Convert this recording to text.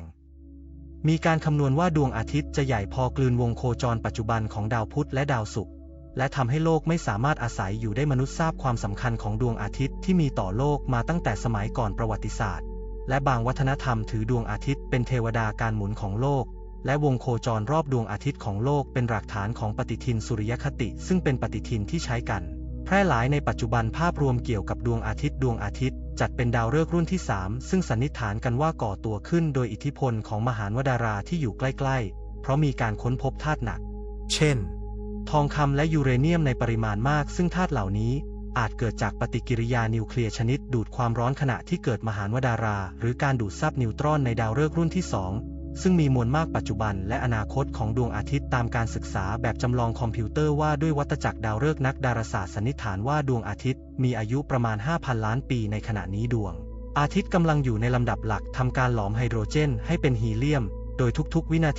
งมีการคำนวณว่าดวงอาทิตย์จะใหญ่พอกลืนวงโคจรปัจจุบันของดาวพุธและดาวศุกร์ และทำให้โลกไม่สามารถอาศัยอยู่ได้มนุษย์ทราบความสำคัญของดวงอาทิตย์ที่มีต่อโลกมาตั้งแต่สมัยก่อนประวัติศาสตร์ และบางวัฒนธรรมถือดวงอาทิตย์เป็นเทวดาการหมุนของโลก และวงโคจรรอบดวงอาทิตย์ของโลกเป็นหลักฐานของปฏิทินสุริยคติ ซึ่งเป็นปฏิทินที่ใช้กัน แพร่หลายในปัจจุบันภาพรวมเกี่ยวกับดวงอาทิตย์ดวงอาทิตย์ จัดเป็นดาวฤกษ์รุ่นที่ 3 ซึ่งสันนิษฐานกันว่าก่อตัวขึ้นโดยอิทธิพลของมหานวดาราที่อยู่ใกล้ๆ เพราะมีการค้นพบธาตุหนัก เช่น ทองคำและยูเรเนียมในปริมาณมาก ซึ่งธาตุเหล่านี้อาจเกิดจากปฏิกิริยานิวเคลียร์ชนิดดูดความร้อนขณะที่เกิดมหานวดารา หรือการดูดซับนิวตรอนในดาวฤกษ์รุ่นที่ 2 ซึ่งมีมวลมากปัจจุบันและอนาคตของดวงอาทิตย์ตามการศึกษาแบบจำลองคอมพิวเตอร์ว่าด้วยวัตจักรดาวฤกษ์นักดาราศาสตร์สันนิษฐานว่าดวงอาทิตย์ มีอายุประมาณ 5,000 ล้านปีในขณะนี้ดวง อาทิตย์กำลังอยู่ในลำดับหลักทำการหลอมไฮโดรเจนให้เป็นฮีเลียม โดยทุกๆ วินาที